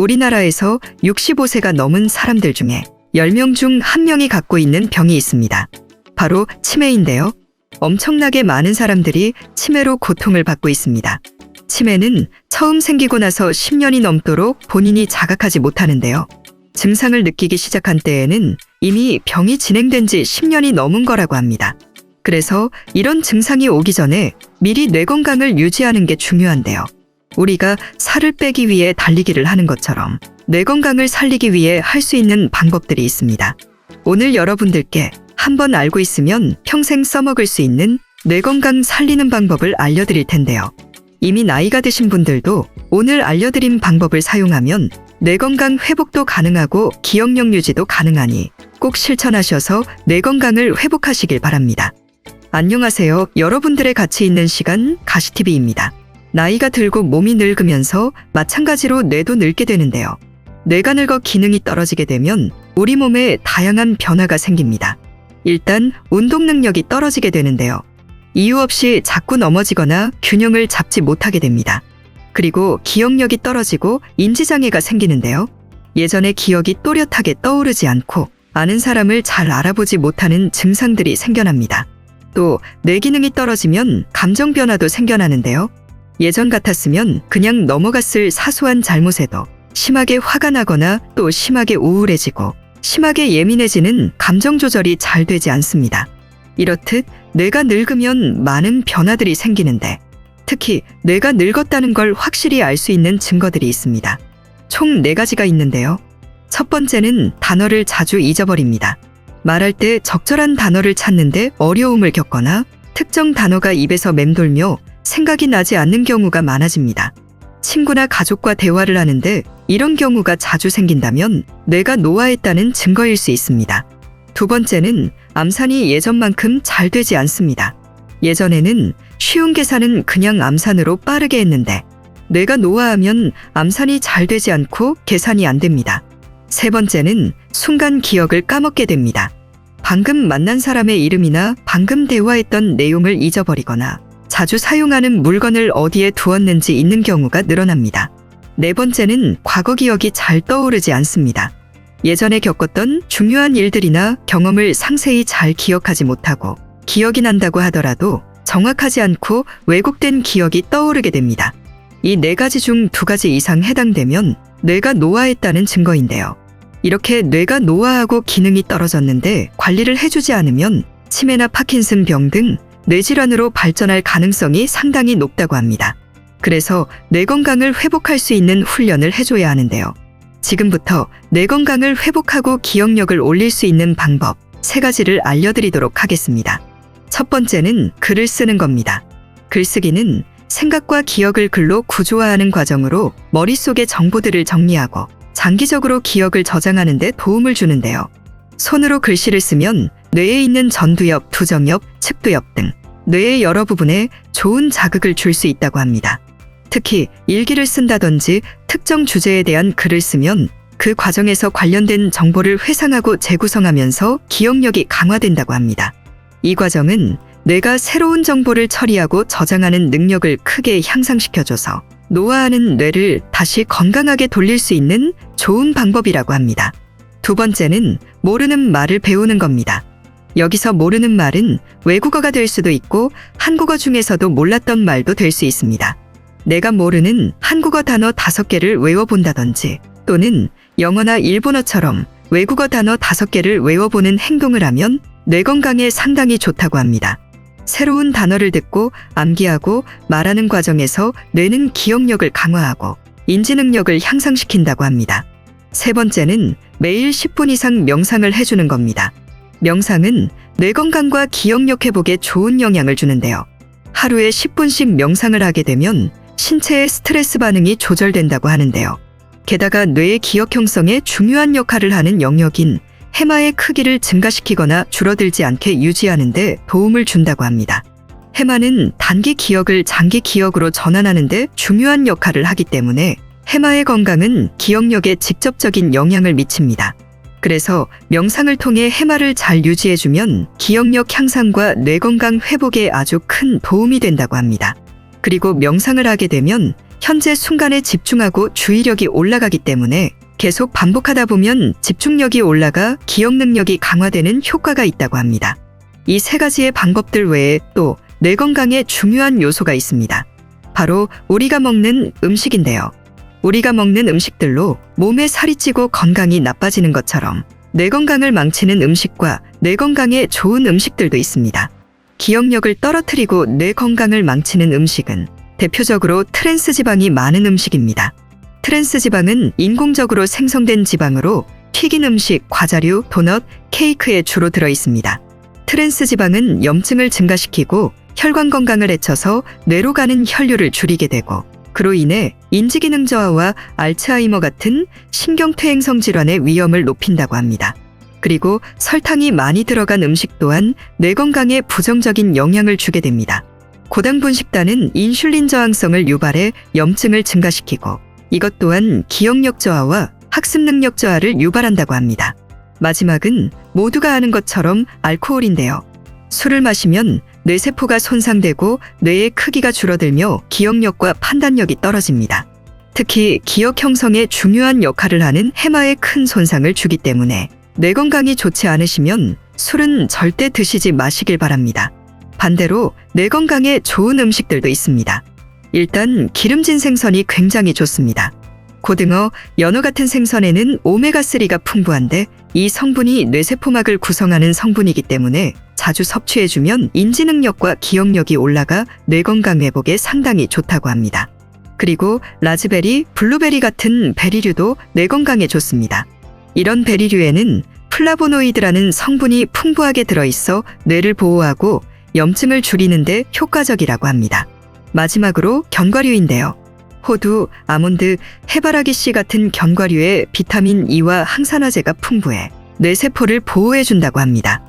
우리나라에서 65세가 넘은 사람들 중에 10명 중 1명이 갖고 있는 병이 있습니다. 바로 치매인데요. 엄청나게 많은 사람들이 치매로 고통을 받고 있습니다. 치매는 처음 생기고 나서 10년이 넘도록 본인이 자각하지 못하는데요. 증상을 느끼기 시작한 때에는 이미 병이 진행된 지 10년이 넘은 거라고 합니다. 그래서 이런 증상이 오기 전에 미리 뇌 건강을 유지하는 게 중요한데요. 우리가 살을 빼기 위해 달리기를 하는 것처럼 뇌 건강을 살리기 위해 할 수 있는 방법들이 있습니다. 오늘 여러분들께 한번 알고 있으면 평생 써먹을 수 있는 뇌 건강 살리는 방법을 알려드릴 텐데요. 이미 나이가 드신 분들도 오늘 알려드린 방법을 사용하면 뇌 건강 회복도 가능하고 기억력 유지도 가능하니 꼭 실천하셔서 뇌 건강을 회복하시길 바랍니다. 안녕하세요. 여러분들의 같이 있는 시간 가시TV입니다. 나이가 들고 몸이 늙으면서 마찬가지로 뇌도 늙게 되는데요. 뇌가 늙어 기능이 떨어지게 되면 우리 몸에 다양한 변화가 생깁니다. 일단 운동 능력이 떨어지게 되는데요. 이유 없이 자꾸 넘어지거나 균형을 잡지 못하게 됩니다. 그리고 기억력이 떨어지고 인지장애가 생기는데요. 예전에 기억이 또렷하게 떠오르지 않고 아는 사람을 잘 알아보지 못하는 증상들이 생겨납니다. 또 뇌 기능이 떨어지면 감정 변화도 생겨나는데요. 예전 같았으면 그냥 넘어갔을 사소한 잘못에도 심하게 화가 나거나 또 심하게 우울해지고 심하게 예민해지는 감정 조절이 잘 되지 않습니다. 이렇듯 뇌가 늙으면 많은 변화들이 생기는데 특히 뇌가 늙었다는 걸 확실히 알 수 있는 증거들이 있습니다. 총네 가지가 있는데요. 첫 번째는 단어를 자주 잊어버립니다. 말할 때 적절한 단어를 찾는데 어려움을 겪거나 특정 단어가 입에서 맴돌며 생각이 나지 않는 경우가 많아집니다. 친구나 가족과 대화를 하는데 이런 경우가 자주 생긴다면 뇌가 노화했다는 증거일 수 있습니다. 두 번째는 암산이 예전만큼 잘 되지 않습니다. 예전에는 쉬운 계산은 그냥 암산으로 빠르게 했는데 뇌가 노화하면 암산이 잘 되지 않고 계산이 안 됩니다. 세 번째는 순간 기억을 까먹게 됩니다. 방금 만난 사람의 이름이나 방금 대화했던 내용을 잊어버리거나 자주 사용하는 물건을 어디에 두었는지 잊는 경우가 늘어납니다. 네 번째는 과거 기억이 잘 떠오르지 않습니다. 예전에 겪었던 중요한 일들이나 경험을 상세히 잘 기억하지 못하고 기억이 난다고 하더라도 정확하지 않고 왜곡된 기억이 떠오르게 됩니다. 이 네 가지 중 두 가지 이상 해당되면 뇌가 노화했다는 증거인데요. 이렇게 뇌가 노화하고 기능이 떨어졌는데 관리를 해주지 않으면 치매나 파킨슨 병 등 뇌질환으로 발전할 가능성이 상당히 높다고 합니다. 그래서 뇌 건강을 회복할 수 있는 훈련을 해줘야 하는데요. 지금부터 뇌 건강을 회복하고 기억력을 올릴 수 있는 방법 세 가지를 알려드리도록 하겠습니다. 첫 번째는 글을 쓰는 겁니다. 글쓰기는 생각과 기억을 글로 구조화하는 과정으로 머릿속의 정보들을 정리하고 장기적으로 기억을 저장하는 데 도움을 주는데요. 손으로 글씨를 쓰면 뇌에 있는 전두엽, 두정엽, 측두엽 등 뇌의 여러 부분에 좋은 자극을 줄 수 있다고 합니다. 특히 일기를 쓴다든지 특정 주제에 대한 글을 쓰면 그 과정에서 관련된 정보를 회상하고 재구성하면서 기억력이 강화된다고 합니다. 이 과정은 뇌가 새로운 정보를 처리하고 저장하는 능력을 크게 향상시켜줘서 노화하는 뇌를 다시 건강하게 돌릴 수 있는 좋은 방법이라고 합니다. 두 번째는 모르는 말을 배우는 겁니다. 여기서 모르는 말은 외국어가 될 수도 있고 한국어 중에서도 몰랐던 말도 될 수 있습니다. 내가 모르는 한국어 단어 다섯 개를 외워본다든지 또는 영어나 일본어처럼 외국어 단어 다섯 개를 외워보는 행동을 하면 뇌 건강에 상당히 좋다고 합니다. 새로운 단어를 듣고 암기하고 말하는 과정에서 뇌는 기억력을 강화하고 인지 능력을 향상시킨다고 합니다. 세 번째는 매일 10분 이상 명상을 해주는 겁니다. 명상은 뇌 건강과 기억력 회복에 좋은 영향을 주는데요. 하루에 10분씩 명상을 하게 되면 신체의 스트레스 반응이 조절된다고 하는데요. 게다가 뇌의 기억 형성에 중요한 역할을 하는 영역인 해마의 크기를 증가시키거나 줄어들지 않게 유지하는데 도움을 준다고 합니다. 해마는 단기 기억을 장기 기억으로 전환하는데 중요한 역할을 하기 때문에 해마의 건강은 기억력에 직접적인 영향을 미칩니다. 그래서 명상을 통해 해마를 잘 유지해주면 기억력 향상과 뇌 건강 회복에 아주 큰 도움이 된다고 합니다. 그리고 명상을 하게 되면 현재 순간에 집중하고 주의력이 올라가기 때문에 계속 반복하다 보면 집중력이 올라가 기억 능력이 강화되는 효과가 있다고 합니다. 이 세 가지의 방법들 외에 또 뇌 건강에 중요한 요소가 있습니다. 바로 우리가 먹는 음식인데요. 우리가 먹는 음식들로 몸에 살이 찌고 건강이 나빠지는 것처럼 뇌 건강을 망치는 음식과 뇌 건강에 좋은 음식들도 있습니다. 기억력을 떨어뜨리고 뇌 건강을 망치는 음식은 대표적으로 트랜스 지방이 많은 음식입니다. 트랜스 지방은 인공적으로 생성된 지방으로 튀긴 음식, 과자류, 도넛, 케이크에 주로 들어 있습니다. 트랜스 지방은 염증을 증가시키고 혈관 건강을 해쳐서 뇌로 가는 혈류를 줄이게 되고 그로 인해 인지기능 저하와 알츠하이머 같은 신경퇴행성 질환의 위험을 높인다고 합니다. 그리고 설탕이 많이 들어간 음식 또한 뇌 건강에 부정적인 영향을 주게 됩니다. 고당분 식단은 인슐린 저항성을 유발해 염증을 증가시키고 이것 또한 기억력 저하와 학습 능력 저하를 유발한다고 합니다. 마지막은 모두가 아는 것처럼 알코올인데요. 술을 마시면 뇌세포가 손상되고 뇌의 크기가 줄어들며 기억력과 판단력이 떨어집니다. 특히 기억 형성에 중요한 역할을 하는 해마에 큰 손상을 주기 때문에 뇌 건강이 좋지 않으시면 술은 절대 드시지 마시길 바랍니다. 반대로 뇌 건강에 좋은 음식들도 있습니다. 일단 기름진 생선이 굉장히 좋습니다. 고등어, 연어 같은 생선에는 오메가3가 풍부한데 이 성분이 뇌세포막을 구성하는 성분이기 때문에 자주 섭취해주면 인지 능력과 기억력이 올라가 뇌 건강 회복에 상당히 좋다고 합니다. 그리고 라즈베리, 블루베리 같은 베리류도 뇌 건강에 좋습니다. 이런 베리류에는 플라보노이드라는 성분이 풍부하게 들어있어 뇌를 보호하고 염증을 줄이는데 효과적이라고 합니다. 마지막으로 견과류인데요. 호두, 아몬드, 해바라기 씨 같은 견과류에 비타민 E와 항산화제가 풍부해 뇌세포를 보호해준다고 합니다.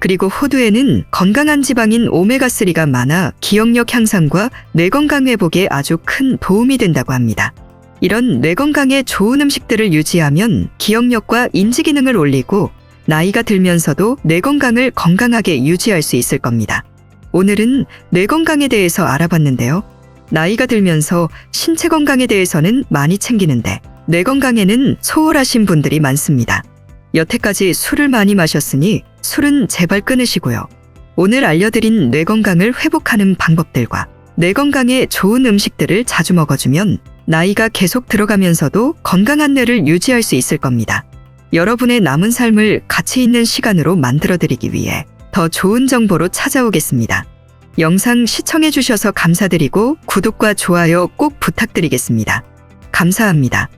그리고 호두에는 건강한 지방인 오메가3가 많아 기억력 향상과 뇌 건강 회복에 아주 큰 도움이 된다고 합니다. 이런 뇌 건강에 좋은 음식들을 유지하면 기억력과 인지 기능을 올리고 나이가 들면서도 뇌 건강을 건강하게 유지할 수 있을 겁니다. 오늘은 뇌 건강에 대해서 알아봤는데요. 나이가 들면서 신체 건강에 대해서는 많이 챙기는데 뇌 건강에는 소홀하신 분들이 많습니다. 여태까지 술을 많이 마셨으니 술은 제발 끊으시고요. 오늘 알려드린 뇌 건강을 회복하는 방법들과 뇌 건강에 좋은 음식들을 자주 먹어주면 나이가 계속 들어가면서도 건강한 뇌를 유지할 수 있을 겁니다. 여러분의 남은 삶을 가치 있는 시간으로 만들어드리기 위해 더 좋은 정보로 찾아오겠습니다. 영상 시청해주셔서 감사드리고 구독과 좋아요 꼭 부탁드리겠습니다. 감사합니다.